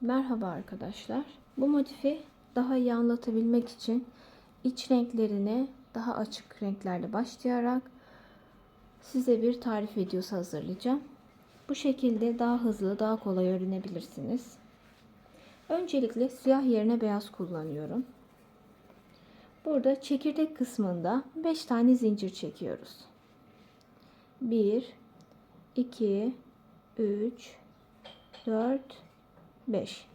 Merhaba arkadaşlar. Bu motifi daha iyi anlatabilmek için iç renklerini daha açık renklerle başlayarak size bir tarif videosu hazırlayacağım. Bu şekilde daha hızlı, daha kolay öğrenebilirsiniz. Öncelikle siyah yerine beyaz kullanıyorum. Burada çekirdek kısmında 5 tane zincir çekiyoruz. 1 2 3 4 5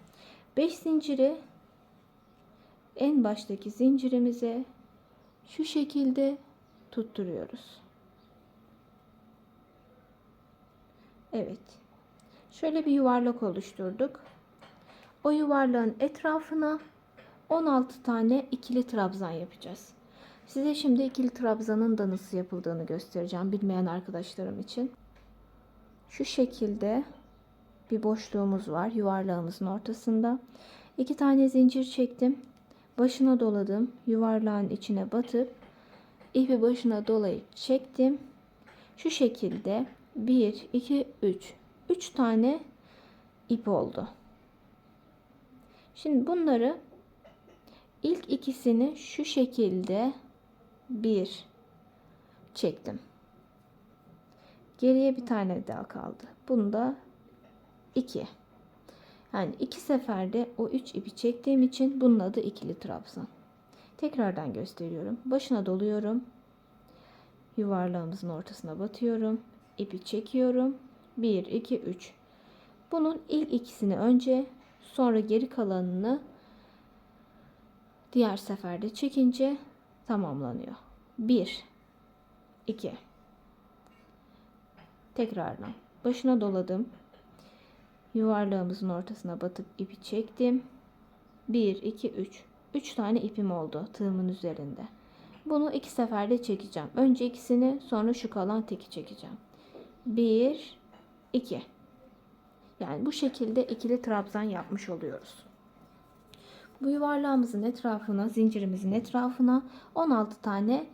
5 zinciri en baştaki zincirimize şu şekilde tutturuyoruz. Evet. Şöyle bir yuvarlak oluşturduk. O yuvarlağın etrafına 16 tane ikili trabzan yapacağız. Size şimdi ikili trabzanın da nasıl yapıldığını göstereceğim bilmeyen arkadaşlarım için. Şu şekilde bir boşluğumuz var yuvarlağımızın ortasında. İki tane zincir çektim. Başına doladım. Yuvarlağın içine batıp ipi başına dolayıp çektim. Şu şekilde 1 2 3 3 tane ip oldu. Şimdi bunları ilk ikisini şu şekilde bir çektim. Geriye bir tane daha kaldı. Bunu da 2. Yani iki seferde o 3 ipi çektiğim için bunun adı ikili trabzan. Tekrardan gösteriyorum. Başına doluyorum. Yuvarlağımızın ortasına batıyorum. İpi çekiyorum. 1 2 3. Bunun ilk ikisini önce sonra geri kalanını diğer seferde çekince tamamlanıyor. 1 2 Tekrardan başına doladım. Yuvarlağımızın ortasına batıp ipi çektim. 1 2 3. 3 tane ipim oldu tığımın üzerinde. Bunu iki seferde çekeceğim. Önce ikisini, sonra şu kalan teki çekeceğim. 1 2. Yani bu şekilde ikili trabzan yapmış oluyoruz. Bu yuvarlağımızın etrafına, zincirimizin etrafına 16 tane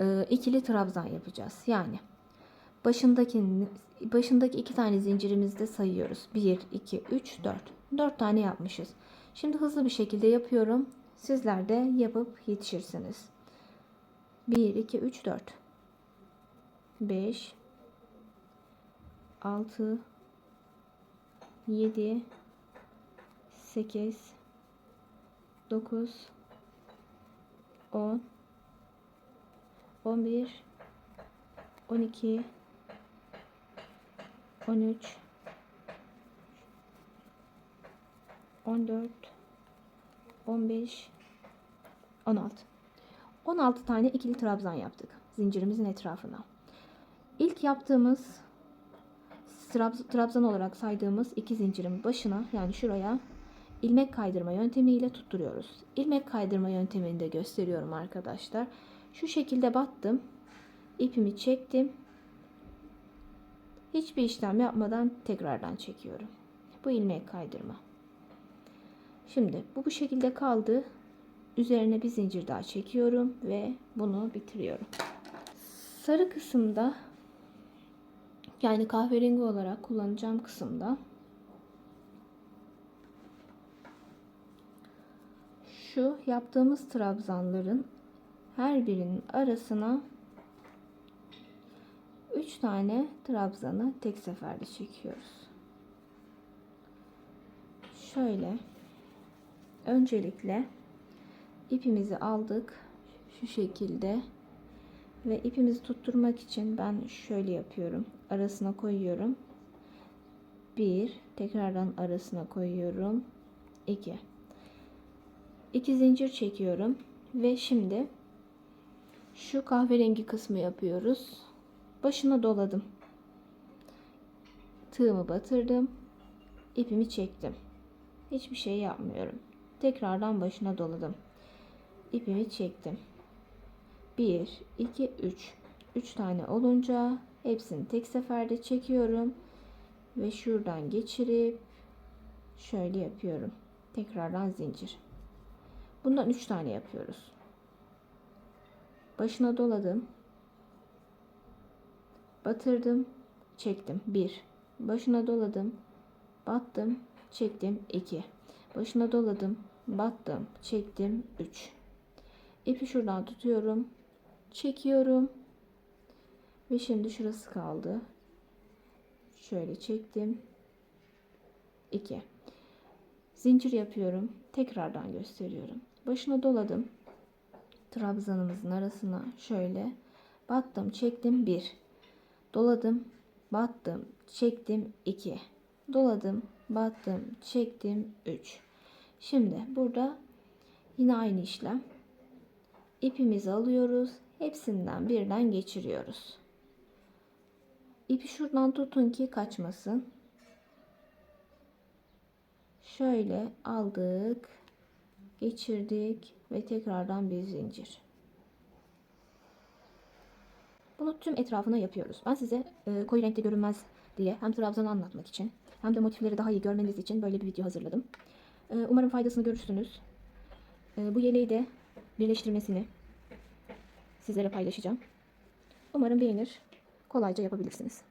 e, ikili trabzan yapacağız. Yani başındaki başındaki iki tane zincirimizde sayıyoruz. 1 2 3 4. 4 tane yapmışız. Şimdi hızlı bir şekilde yapıyorum. Sizler de yapıp yetişirsiniz. 1 2 3 4 5 6 7 8 9 10 11 12 13 14 15 16 16 tane ikili trabzan yaptık zincirimizin etrafına. İlk yaptığımız trabzan olarak saydığımız iki zincirin başına yani şuraya ilmek kaydırma yöntemiyle tutturuyoruz. İlmek kaydırma yöntemini de gösteriyorum arkadaşlar. Şu şekilde battım. ipimi çektim. Hiçbir işlem yapmadan tekrardan çekiyorum. Bu ilmek kaydırma. Şimdi bu bu şekilde kaldı. Üzerine bir zincir daha çekiyorum ve bunu bitiriyorum. Sarı kısımda yani kahverengi olarak kullanacağım kısımda şu yaptığımız trabzanların her birinin arasına 3 tane trabzanı tek seferde çekiyoruz. Şöyle öncelikle ipimizi aldık şu şekilde ve ipimizi tutturmak için ben şöyle yapıyorum. Arasına koyuyorum. 1 tekrardan arasına koyuyorum. 2 2 zincir çekiyorum ve şimdi şu kahverengi kısmı yapıyoruz. Başına doladım. Tığımı batırdım. ipimi çektim. Hiçbir şey yapmıyorum. Tekrardan başına doladım. ipimi çektim. 1 2 3 3 tane olunca hepsini tek seferde çekiyorum ve şuradan geçirip şöyle yapıyorum. Tekrardan zincir. Bundan 3 tane yapıyoruz. Başına doladım. Batırdım, çektim. 1. Başına doladım. Battım, çektim 2. Başına doladım, battım, çektim 3. İpi şuradan tutuyorum, çekiyorum. Ve şimdi şurası kaldı. Şöyle çektim. 2. Zincir yapıyorum. Tekrardan gösteriyorum. Başına doladım. Trabzanımızın arasına şöyle battım, çektim 1. Doladım, battım, çektim 2. Doladım, battım, çektim 3. Şimdi burada yine aynı işlem. İpimizi alıyoruz. Hepsinden birden geçiriyoruz. İpi şuradan tutun ki kaçmasın. Şöyle aldık, geçirdik ve tekrardan bir zincir. Bunu tüm etrafına yapıyoruz. Ben size e, koyu renkte görünmez diye hem trabzanı anlatmak için hem de motifleri daha iyi görmeniz için böyle bir video hazırladım. E, umarım faydasını görürsünüz. E, bu yeleği de birleştirmesini sizlere paylaşacağım. Umarım beğenir, kolayca yapabilirsiniz.